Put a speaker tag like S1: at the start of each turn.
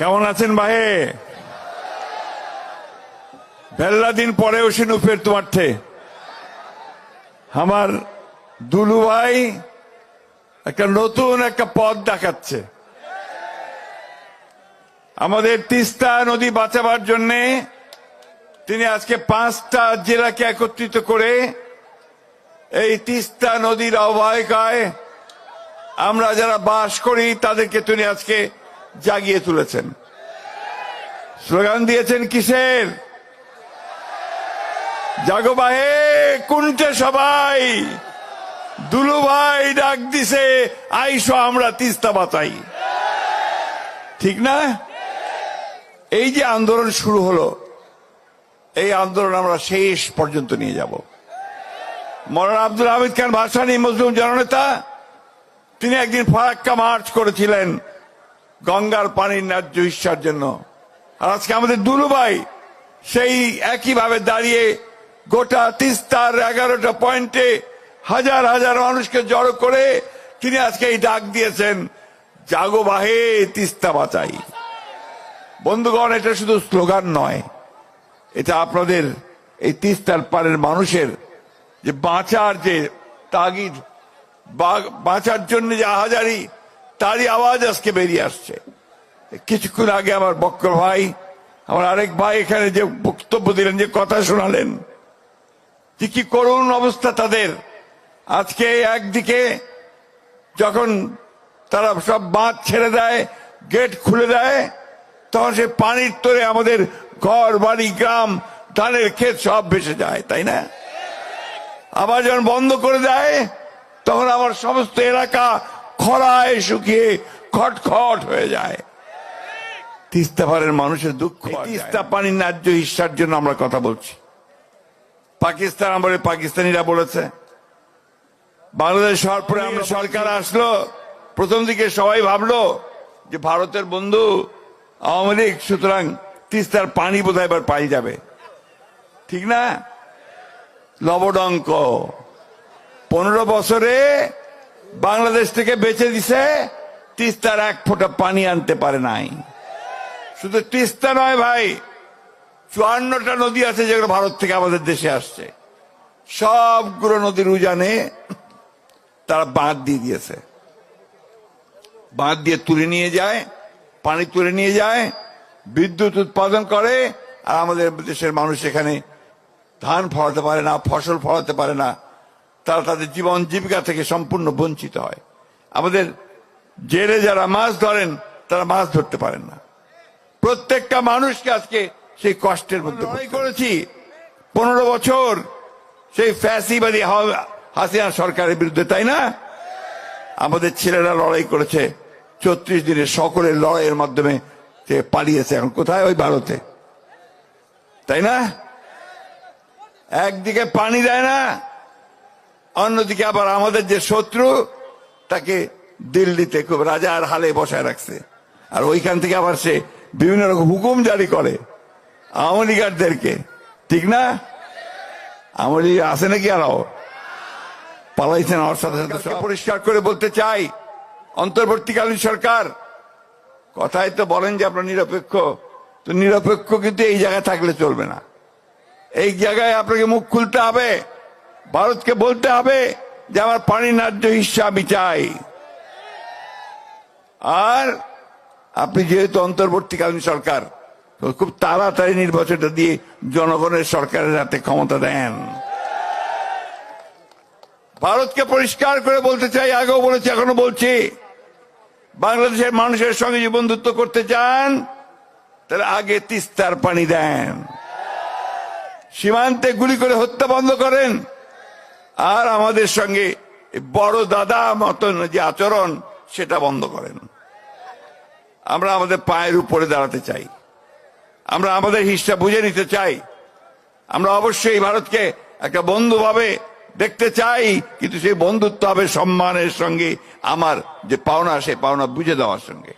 S1: কেমন আছেন ভাই? বেল্লা দিন পরেও সিনু তোমার থে আমার দুলু ভাই একটা নতুন একটা পথ দেখাচ্ছে। আমাদের তিস্তা নদী বাঁচাবার জন্যে তিনি আজকে পাঁচটা জেলাকে একত্রিত করে এই তিস্তা নদীর অববাহিকায় আমরা যারা বাস করি, তাদেরকে তিনি আজকে জাগিয়ে তুলেছেন। স্লোগান দিয়েছেন কিসের? জাগো বাহে সবাই। দুলু ভাই ডাক দিছে, আইসো আমরা তিস্তা বাঁচাই ঠিক না? এই যে আন্দোলন শুরু হলো, এই আন্দোলন আমরা শেষ পর্যন্ত নিয়ে যাব। মৌলানা আব্দুল হামিদ খান ভাসানী মুসলিম জননেতা, তিনি একদিন ফারাক্কা মার্চ করেছিলেন। গঙ্গার পানির ন্যায্য হিসার জন্য। আর আজকে আমাদের দুলুভাই সেই একইভাবে দাঁড়িয়ে গোটা তিস্তার এগারোটা পয়েন্টে হাজার হাজার মানুষকে জড়ো করে তিনি আজকে এই ডাক দিয়েছেন, জাগো বাহে তিস্তা বাঁচাই। বন্ধুগণ, এটা শুধু স্লোগান নয়, এটা আপনাদের এই তিস্তার পারের মানুষের যে বাঁচার যে তাগিদ বাঁচার জন্য যে আহাজারি তারই আওয়াজ আজকে বেরিয়ে আসছে। কিছুক্ষণ আগে আমার বক্র ভাই, আমার আরেক ভাই এখানে যে বক্তব্য দিলেন, যে কথা শোনালেন, যে কি করুণ অবস্থা তাদের। আজকে একদিকে যখন তারা সব বাঁধ ছেড়ে দেয়, গেট খুলে দেয়, তখন সে পানির তোরে আমাদের ঘর, বাড়ি, গ্রাম, ধানের ক্ষেত সব ভেসে যায়, তাই না? আবার যখন বন্ধ করে দেয়, তখন আমার সমস্ত এলাকা খরায় শুকিয়ে খটখট হয়ে যায়। তিস্তা পাড়ের মানুষের দুঃখ তিস্তা পানির ন্যায্য হিসার জন্য আমরা কথা বলছি। পাকিস্তান আমলে পাকিস্তানিরা বলেছে। বাংলাদেশ হওয়ার পরে আমরা সরকার আসলো। প্রথম দিকে সবাই ভাবলো যে ভারতের বন্ধু আওয়ামী লীগ সুতরাং তিস্তার পানি বোধহয় এবার পাই যাবে। ঠিক না? লবডঙ্ক। পনেরো বছরে বাংলাদেশ থেকে বেঁচে দিছে, তিস্তার এক ফোঁটা পানি আনতে পারে নাই। শুধু তিস্তা নয় ভাই, চুয়ান্নটা নদী আছে যেগুলো ভারত থেকে আমাদের দেশে আসছে। সবগুলো নদীর উজানে তারা বাঁধ দিয়ে দিয়েছে। বাঁধ দিয়ে তুলে নিয়ে যায়, পানি তুলে নিয়ে যায়, বিদ্যুৎ উৎপাদন করে, আর আমাদের দেশের মানুষ এখানে ধান ফলাতে পারে না, ফসল ফলাতে পারে না। তারা তাদের জীবন জীবিকা থেকে সম্পূর্ণ বঞ্চিত হয়। আমাদের জেলে যারা মাছ ধরেন তারা মাছ ধরতে পারেন না। প্রত্যেকটা মানুষকে আজকে সেই কষ্টের মধ্যে করেছি। পনেরো বছর সেই ফ্যাসিবাদী হাসিনা সরকারের বিরুদ্ধে তাই না? আমাদের ছেলেরা লড়াই করেছে। চৌত্রিশ দিনের সকলের লড়াইয়ের মাধ্যমে সে পালিয়েছে এখন। কোথায়? ওই ভারতে। তাই না? একদিকে পানি দেয় না অন্যদিকে আবার আমাদের যে শত্রু, তাকে দিল্লিতে খুব রাজার হালে বসায় রাখছে। আর ওইখান থেকে আবার সে বিভিন্ন রকম হুকুম জারি করে আওয়ামী লীগারদেরকে। ঠিক না? আওয়ামী লীগ আছে নাকি আরও পালাইছেন আমার সাথে সাথে পরিষ্কার করে বলতে চাই, অন্তর্বর্তীকালীন সরকার। কথায় তো বলেন যে আপনার নিরপেক্ষ। তো নিরপেক্ষ কিন্তু এই জায়গায় থাকলে চলবে না। এই জায়গায় আপনাকে মুখ খুলতে হবে। ভারতকে বলতে হবে যে আমার পানি ন্যায্য হিসা আমি চাই। আর আপনি যেহেতু অন্তর্বর্তীকালীন সরকার খুব তাড়াতাড়ি নির্বাচনটা দিয়ে জনগণের সরকারের হাতে ক্ষমতা দেন। ভারতকে পরিষ্কার করে বলতে চাই, আগেও বলেছি, এখনও বলছি, বাংলাদেশের মানুষের সঙ্গে যে বন্ধুত্ব করতে চান, তাহলে আগে তিস্তার পানি দেন। সীমান্তে গুলি করে হত্যা বন্ধ করেন আর আমাদের সঙ্গে বড় দাদা মতন যে আচরণ, সেটা বন্ধ করেন। আমরা আমাদের পায়ের উপরে দাঁড়াতে চাই। আমরা আমাদের হিসা বুঝে নিতে চাই। আমরা অবশ্যই ভারতকে একটা বন্ধু ভাবে দেখতে চাই, কিন্তু সেই বন্ধুত্ব হবে সম্মানের সঙ্গে, আমার যে পাওনা, সেই পাওনা বুঝে দেওয়ার সঙ্গে।